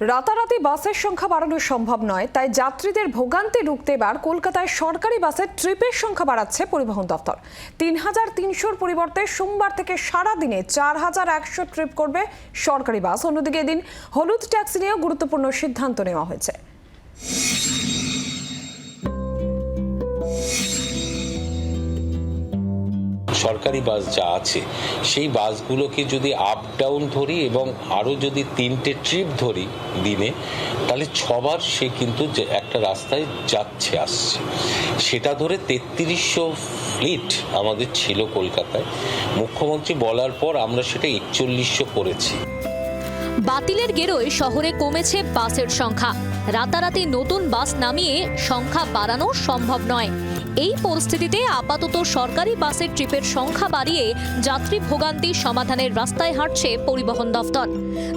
রাতারাতি বাসের সংখ্যা বাড়ানো সম্ভব নয়, তাই যাত্রীদের ভোগান্তি রুখতে এবার কলকাতায় সরকারি বাসের ট্রিপের সংখ্যা বাড়াচ্ছে পরিবহন দপ্তর। তিন হাজার তিনশোর পরিবর্তে সোমবার থেকে সারা দিনে চার হাজার একশো ট্রিপ করবে সরকারি বাস। অন্যদিকে এদিন হলুদ ট্যাক্সি নিয়েও গুরুত্বপূর্ণ সিদ্ধান্ত নেওয়া হয়েছে। সরকারি বাস যা আছে, সেই বাসগুলোকে যদি আপ ডাউন ধরি এবং আরও যদি তিনটে ট্রিপ ধরি দিনে, তাহলে ছবার সে কিন্তু একটা রাস্তায় যাচ্ছে, আসছে। সেটা ধরে তেত্রিশশো ফ্লিট আমাদের ছিল কলকাতায়। মুখ্যমন্ত্রী বলার পর আমরা সেটা একচল্লিশশো করেছি। বাতিলের গেরোয় শহরে কমেছে বাসের সংখ্যা। রাতারাতি নতুন বাস নামিয়ে সংখ্যা বাড়ানো সম্ভব নয়। এই পরিস্থিতিতে আপাতত সরকারি বাসের ট্রিপের সংখ্যা বাড়িয়ে যাত্রী ভোগান্তি সমাধানের রাস্তায় হাঁটছে পরিবহন দফতর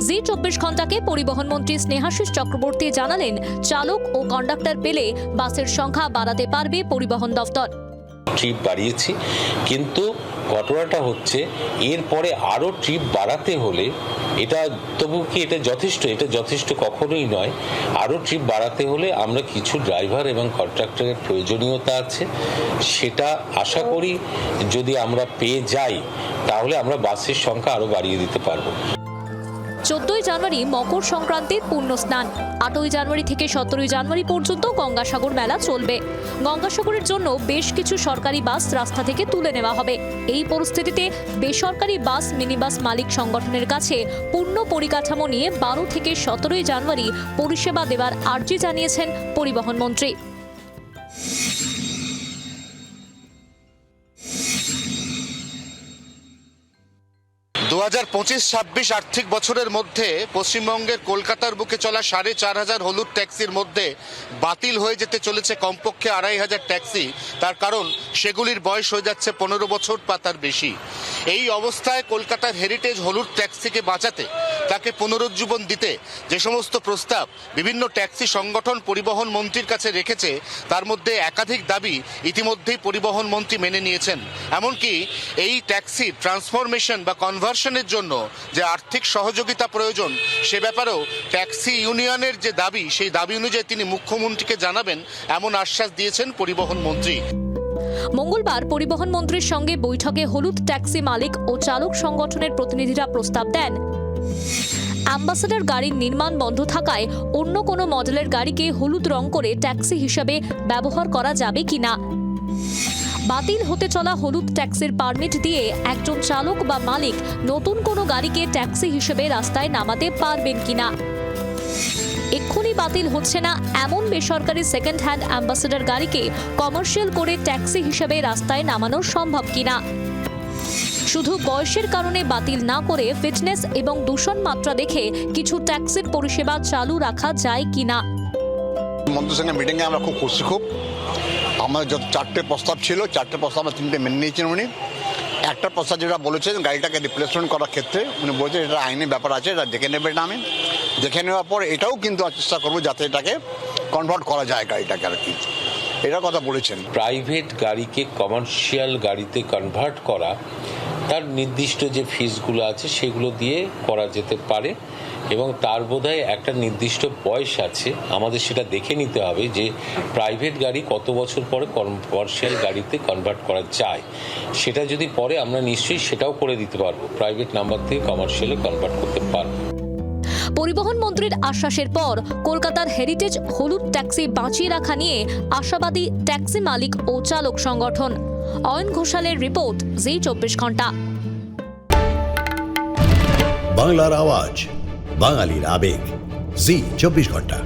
জি চব্বিশ ঘন্টাকে পরিবহন মন্ত্রী স্নেহাশিস চক্রবর্তী জানালেন, চালক ও কন্ডাক্টর পেলে বাসের সংখ্যা বাড়াতে পারবে পরিবহন দফতর ট্রিপ বাড়িয়েছি, কিন্তু ঘটনাটা হচ্ছে, এরপরে আরও ট্রিপ বাড়াতে হলে এটা তবু কি এটা যথেষ্ট? এটা যথেষ্ট কখনোই নয়। আরও ট্রিপ বাড়াতে হলে আমরা কিছু ড্রাইভার এবং কন্ট্রাক্টরের প্রয়োজনীয়তা আছে। সেটা আশা করি যদি আমরা পেয়ে যাই, তাহলে আমরা বাসের সংখ্যা আরও বাড়িয়ে দিতে পারব। চোদ্দই জানুয়ারি মকর সংক্রান্তির পূর্ণ স্নান আটই জানুয়ারি থেকে সতেরোই জানুয়ারি পর্যন্ত গঙ্গাসাগর মেলা চলবে। গঙ্গাসাগরের জন্য বেশ কিছু সরকারি বাস রাস্তা থেকে তুলে নেওয়া হবে। এই পরিস্থিতিতে বেসরকারি বাস, মিনিবাস মালিক সংগঠনের কাছে পূর্ণ পরিকাঠামো নিয়ে বারো থেকে সতেরোই জানুয়ারি পরিষেবা দেওয়ার আর্জি জানিয়েছেন পরিবহন মন্ত্রী। দু হাজার পঁচিশ ছাব্বিশ আর্থিক বছরের মধ্যে পশ্চিমবঙ্গের কলকাতার বুকে চলা সাড়ে চার হাজার হলুদ ট্যাক্সির মধ্যে বাতিল হয়ে যেতে চলেছে কমপক্ষে আড়াই হাজার ট্যাক্সি। তার কারণ, সেগুলির বয়স হয়ে যাচ্ছে পনেরো বছর বা তার বেশি। এই অবস্থায় কলকাতার হেরিটেজ হলুদ ট্যাক্সিকে বাঁচাতে, তাকে পুনরুজ্জীবন দিতে যে সমস্ত প্রস্তাব বিভিন্ন ট্যাক্সি সংগঠন পরিবহন মন্ত্রীর কাছে রেখেছে, তার মধ্যে একাধিক দাবি ইতিমধ্যেই পরিবহন মন্ত্রী মেনে নিয়েছেন। এমনকি এই ট্যাক্সির ট্রান্সফরমেশন বা কনভার্সনের জন্য যে আর্থিক সহযোগিতা প্রয়োজন, সে ব্যাপারেও ট্যাক্সি ইউনিয়নের যে দাবি, সেই দাবি অনুযায়ী তিনি মুখ্যমন্ত্রীকে জানাবেন, এমন আশ্বাস দিয়েছেন পরিবহন মন্ত্রী। মঙ্গলবার পরিবহন মন্ত্রীর সঙ্গে বৈঠকে হলুদ ট্যাক্সি মালিক ও চালক সংগঠনের প্রতিনিধিরা প্রস্তাব দেন। অ্যাম্বাসেডর গাড়ির নির্মাণ বন্ধ থাকায় অন্য কোনো মডেলের গাড়িকে হলুদ রং করে ট্যাক্সি হিসাবে ব্যবহার করা যাবে কিনা? বাতিল হতে চলা হলুদ ট্যাক্সির পারমিট দিয়ে একজন চালক বা মালিক নতুন কোনো গাড়িকে ট্যাক্সি হিসেবে রাস্তায় নামাতে পারবেন কিনা? এক্ষুনি বাতিল হচ্ছে না এমন বেসরকারি সেকেন্ড হ্যান্ড অ্যাম্বাসেডার গাড়িকে কমার্শিয়াল করে ট্যাক্সি হিসেবে রাস্তায় নামানো সম্ভব কিনা? শুধু বয়সের কারণে বাতিল না করে ফিটনেস এবং দূষণ মাত্রা দেখে কিছু ট্যাক্সির পরিষেবা চালু রাখা যায় কিনা? মন্ত্রীর সঙ্গে মিটিংয়ে আমরা খুব খুশি, খুব। আমাদের যত চারটে প্রস্তাব ছিল, চারটে প্রস্তাব আমরা তিনটে মেনে নিয়েছেন উনি। একটা প্রস্তাব যেটা বলেছেন, গাড়িটাকে রিপ্লেসমেন্ট করার ক্ষেত্রে, উনি বলেছেন এটা আইনি ব্যাপার আছে, এটা দেখে নেবেন আমি। দেখে নেওয়ার পর এটাও কিন্তু চেষ্টা করব যাতে এটাকে কনভার্ট করা যায় গাড়িটাকে আর কি। এটার কথা বলেছেন। প্রাইভেট গাড়িকে কমার্শিয়াল গাড়িতে কনভার্ট করা, তার নির্দিষ্ট যে ফিসগুলো আছে সেগুলো দিয়ে করা যেতে পারে এবং তার বোধহয় একটা নির্দিষ্ট বয়স আছে। আমাদের সেটা দেখে নিতে হবে যে প্রাইভেট গাড়ি কত বছর পরে কমার্শিয়াল গাড়িতে কনভার্ট করা যায়। সেটা যদি পরে আমরা নিশ্চয়ই সেটাও করে দিতে পারব। প্রাইভেট নাম্বার থেকে কমার্শিয়ালে কনভার্ট করতে পারব। পরিবহন মন্ত্রীর আশ্বাসের পর কলকাতার হেরিটেজ হলুদ ট্যাক্সি বাঁচিয়ে রাখা নিয়ে আশাবাদী ট্যাক্সি মালিক ও চালক সংগঠন। অয়ন ঘোষালের রিপোর্ট, জি চব্বিশ ঘণ্টা। বাংলার আওয়াজ, বাঙালির আবেগ, জি চব্বিশ ঘণ্টা।